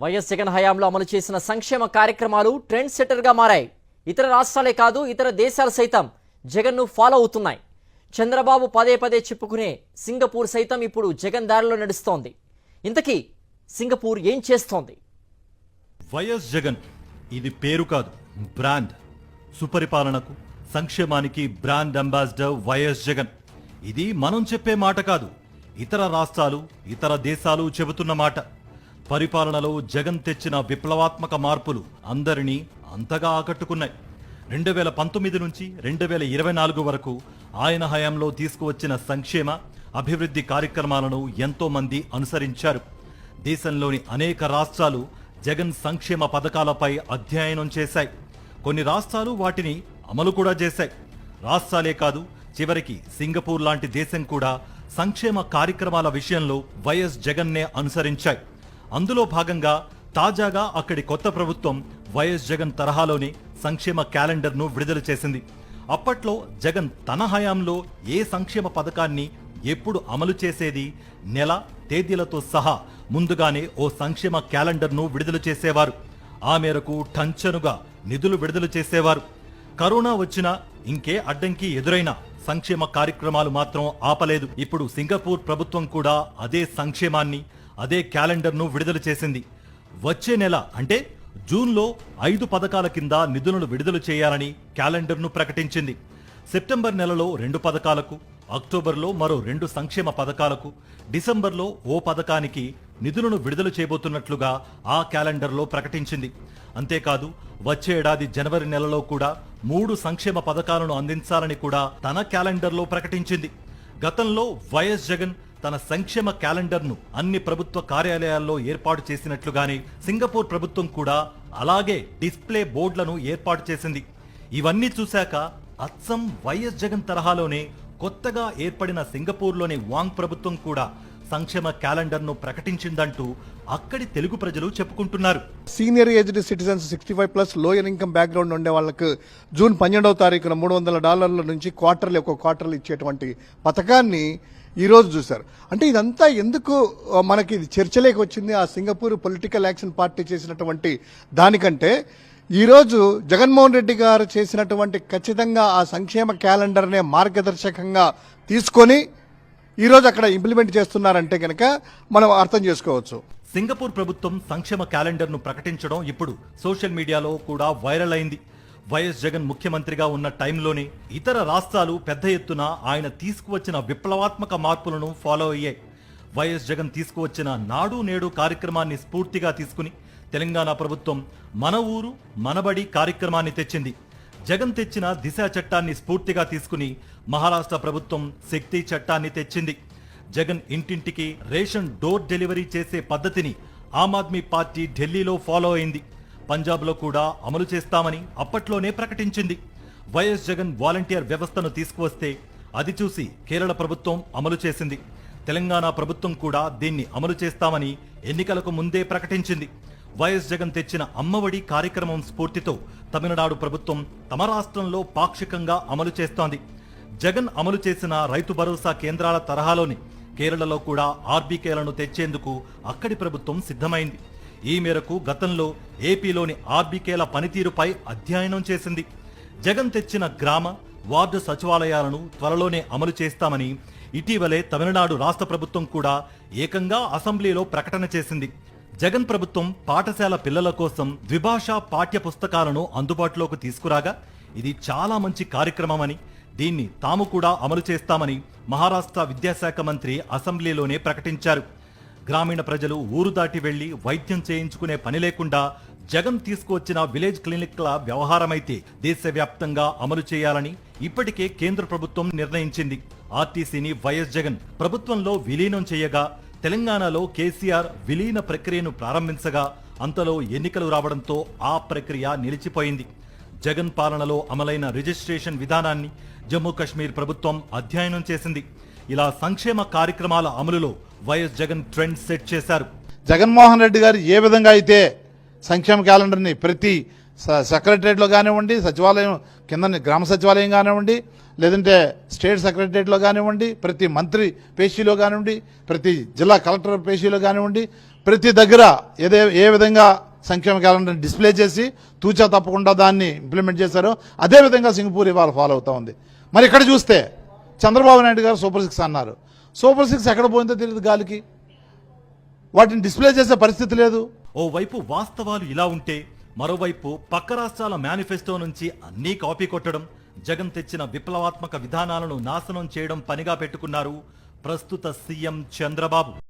YS Jagan హయాంలో అమలు చేసిన సంక్షేమ కార్యక్రమాలు ట్రెండ్ సెట్టర్గా మారాయి. ఇతర రాష్ట్రాలే కాదు ఇతర దేశాలు సైతం జగన్ను ఫాలో అవుతున్నాయి. చంద్రబాబు పదే పదే చెప్పుకునే సింగపూర్ సైతం ఇప్పుడు జగన్ దారిలో నడుస్తోంది. ఇంతకీ సింగపూర్ ఏం చేస్తోంది? వైఎస్ జగన్ ఇది పేరు కాదు బ్రాండ్. సుపరిపాలనకు సంక్షేమానికి బ్రాండ్ అంబాసిడర్ వైఎస్ జగన్. ఇది మనం చెప్పే మాట కాదు ఇతర రాష్ట్రాలు ఇతర దేశాలు చెబుతున్న మాట. పరిపాలనలో జగన్ తెచ్చిన విప్లవాత్మక మార్పులు అందరినీ అంతగా ఆకట్టుకున్నాయి. రెండు వేల పంతొమ్మిది నుంచి రెండు వేల ఇరవై నాలుగు వరకు ఆయన హయాంలో తీసుకువచ్చిన సంక్షేమ అభివృద్ధి కార్యక్రమాలను ఎంతో మంది అనుసరించారు. దేశంలోని అనేక రాష్ట్రాలు జగన్ సంక్షేమ పథకాలపై అధ్యయనం చేశాయి. కొన్ని రాష్ట్రాలు వాటిని అమలు కూడా చేశాయి. రాష్ట్రాలే కాదు చివరికి సింగపూర్ లాంటి దేశం కూడా సంక్షేమ కార్యక్రమాల విషయంలో వైఎస్ జగన్నే అనుసరించాయి. అందులో భాగంగా తాజాగా అక్కడి కొత్త ప్రభుత్వం వైఎస్ జగన్ తరహాలోనే సంక్షేమ క్యాలెండర్ను విడుదల చేసింది. అప్పట్లో జగన్ తన హయాంలో ఏ సంక్షేమ పథకాన్ని ఎప్పుడు అమలు చేసేది నెల తేదీలతో సహా ముందుగానే ఓ సంక్షేమ క్యాలెండర్ను విడుదల చేసేవారు. ఆ మేరకు టంచనుగా నిధులు విడుదల చేసేవారు. కరోనా వచ్చినా ఇంకే అడ్డంకి ఎదురైనా సంక్షేమ కార్యక్రమాలు మాత్రం ఆపలేదు. ఇప్పుడు సింగపూర్ ప్రభుత్వం కూడా అదే సంక్షేమాన్ని అదే క్యాలెండర్ను విడుదల చేసింది. వచ్చే నెల అంటే జూన్లో ఐదు పథకాల కింద నిధులను విడుదల చేయాలని క్యాలెండర్ను ప్రకటించింది. సెప్టెంబర్ నెలలో రెండు పథకాలకు అక్టోబర్లో మరో రెండు సంక్షేమ పథకాలకు డిసెంబర్లో ఓ పథకానికి నిధులను విడుదల చేయబోతున్నట్లుగా ఆ క్యాలెండర్లో ప్రకటించింది. అంతేకాదు వచ్చే ఏడాది జనవరి నెలలో కూడా మూడు సంక్షేమ పథకాలను అందించాలని కూడా తన క్యాలెండర్లో ప్రకటించింది. గతంలో వైఎస్ జగన్ తన సంక్షేమ క్యాలెండర్ను అన్ని ప్రభుత్వ కార్యాలయాల్లో ఏర్పాటు చేసినట్లుగానే సింగపూర్ ప్రభుత్వం కూడా అలాగే డిస్ప్లే బోర్డులను ఏర్పాటు చేసింది. ఇవన్నీ చూశాక అచ్చం వైఎస్ జగన్ తరహాలోనే కొత్తగా ఏర్పడిన సింగపూర్లోని వాంగ్ ప్రభుత్వం కూడా సంక్షేమ క్యాలెండర్ను ప్రకటించిందంటూ అక్కడి తెలుగు ప్రజలు చెప్పుకుంటున్నారు. Senior aged citizens sixty five plus lower income background ఉండే వాళ్ళకు జూన్ పన్నెండవ తారీఖున మూడు వందల డాలర్ల నుంచి క్వార్టర్లీ ఒక క్వార్టర్లు ఇచ్చేటువంటి పథకాన్ని ఈరోజు చూశారు. అంటే ఇదంతా ఎందుకు మనకి ఇది చర్చలేకి వచ్చింది? ఆ సింగపూర్ పొలిటికల్ యాక్షన్ పార్టీ చేసినటువంటి దానికంటే ఈరోజు జగన్మోహన్ రెడ్డి గారు చేసినటువంటి ఖచ్చితంగా ఆ సంక్షేమ క్యాలెండర్నే మార్గదర్శకంగా తీసుకొని ఈరోజు అక్కడ ఇంప్లిమెంట్ చేస్తున్నారంటే కనుక మనం అర్థం చేసుకోవచ్చు. సింగపూర్ ప్రభుత్వం సంక్షేమ క్యాలెండర్ను ప్రకటించడం ఇప్పుడు సోషల్ మీడియాలో కూడా వైరల్ అయింది. వైఎస్ జగన్ ముఖ్యమంత్రిగా ఉన్న టైంలోనే ఇతర రాష్ట్రాలు పెద్ద ఎత్తున ఆయన తీసుకువచ్చిన విప్లవాత్మక మార్పులను ఫాలో అయ్యాయి. వైఎస్ జగన్ తీసుకువచ్చిన నాడు నేడు కార్యక్రమాన్ని స్ఫూర్తిగా తీసుకుని తెలంగాణ ప్రభుత్వం మన ఊరు మనబడి కార్యక్రమాన్ని తెచ్చింది. జగన్ తెచ్చిన దిశ చట్టాన్ని స్ఫూర్తిగా తీసుకుని మహారాష్ట్ర ప్రభుత్వం శక్తి చట్టాన్ని తెచ్చింది. జగన్ ఇంటింటికి రేషన్ డోర్ డెలివరీ చేసే పద్ధతిని ఆమ్ ఆద్మీ పార్టీ ఢిల్లీలో ఫాలో అయింది. పంజాబ్లో కూడా అమలు చేస్తామని అప్పట్లోనే ప్రకటించింది. వైఎస్ జగన్ వాలంటీర్ వ్యవస్థను తీసుకువస్తే అది చూసి కేరళ ప్రభుత్వం అమలు చేసింది. తెలంగాణ ప్రభుత్వం కూడా దీన్ని అమలు చేస్తామని ఎన్నికలకు ముందే ప్రకటించింది. వైఎస్ జగన్ తెచ్చిన అమ్మఒడి కార్యక్రమం స్ఫూర్తితో తమిళనాడు ప్రభుత్వం తమ రాష్ట్రంలో పాక్షికంగా అమలు చేస్తోంది. జగన్ అమలు చేసిన రైతు భరోసా కేంద్రాల తరహాలోని కేరళలో కూడా ఆర్బీకేలను తెచ్చేందుకు అక్కడి ప్రభుత్వం సిద్ధమైంది. ఈ మేరకు గతంలో ఏపీలోని ఆర్బీకేల పనితీరుపై అధ్యయనం చేసింది. జగన్ తెచ్చిన గ్రామ వార్డు సచివాలయాలను త్వరలోనే అమలు చేస్తామని ఇటీవలే తమిళనాడు రాష్ట్ర ప్రభుత్వం కూడా ఏకంగా అసెంబ్లీలో ప్రకటన చేసింది. జగన్ ప్రభుత్వం పాఠశాల పిల్లల కోసం ద్విభాషా పాఠ్య పుస్తకాలను అందుబాటులోకి తీసుకురాగా ఇది చాలా మంచి కార్యక్రమమని దీన్ని తాము కూడా అమలు చేస్తామని మహారాష్ట్ర విద్యాశాఖ మంత్రి అసెంబ్లీలోనే ప్రకటించారు. గ్రామీణ ప్రజలు ఊరు దాటి వెళ్ళి వైద్యం చేయించుకునే పని లేకుండా జగన్ తీసుకువచ్చిన విలేజ్ క్లినిక్ల వ్యవహారమైతే దేశవ్యాప్తంగా అమలు చేయాలని ఇప్పటికే కేంద్ర ప్రభుత్వం నిర్ణయించింది. ఆర్టీసీని వైఎస్ జగన్ ప్రభుత్వంలో విలీనం చేయగా తెలంగాణలో కేసీఆర్ విలీన ప్రక్రియను ప్రారంభించగా అంతలో ఎన్నికలు రావడంతో ఆ ప్రక్రియ నిలిచిపోయింది. జగన్ పాలనలో అమలైన రిజిస్ట్రేషన్ విధానాన్ని జమ్మూ కశ్మీర్ ప్రభుత్వం అధ్యయనం చేసింది. ఇలా సంక్షేమ కార్యక్రమాల అమలులో వైఎస్ జగన్ ట్రెండ్ సెట్ చేశారు. జగన్మోహన్ రెడ్డి గారు ఏ విధంగా అయితే సంక్షేమ క్యాలెండర్ని ప్రతి సెక్రటరేట్లో సెక్రటరియట్లో కానివ్వండి సచివాలయం కింద గ్రామ సచివాలయం కానివ్వండి లేదంటే స్టేట్ సెక్రటరియట్లో కానివ్వండి ప్రతి మంత్రి పేషీలో కానివ్వండి ప్రతి జిల్లా కలెక్టర్ పేషీలో కానివ్వండి ప్రతి దగ్గర ఏదే ఏ విధంగా సంక్షేమ క్యాలెండర్ డిస్ప్లే చేసి తూచా తప్పకుండా దాన్ని ఇంప్లిమెంట్ చేశారో అదే విధంగా సింగపూర్ ఇవాళ ఫాలో అవుతూ ఉంది. మరి ఇక్కడ చూస్తే చంద్రబాబు నాయుడు గారు సూపర్ సిక్స్ అన్నారు. సూపర్ సిక్స్ ఎక్కడ పోయిందో తెలియదు గాలికి. వాటిని డిస్ప్లే చేసే పరిస్థితి లేదు. ఓవైపు వాస్తవాలు ఇలా ఉంటే మరోవైపు పక్క రాష్ట్రాల మేనిఫెస్టో నుంచి అన్నీ కాపీ కొట్టడం జగన్ తెచ్చిన విప్లవాత్మక విధానాలను నాశనం చేయడం పనిగా పెట్టుకున్నారు ప్రస్తుత సీఎం చంద్రబాబు.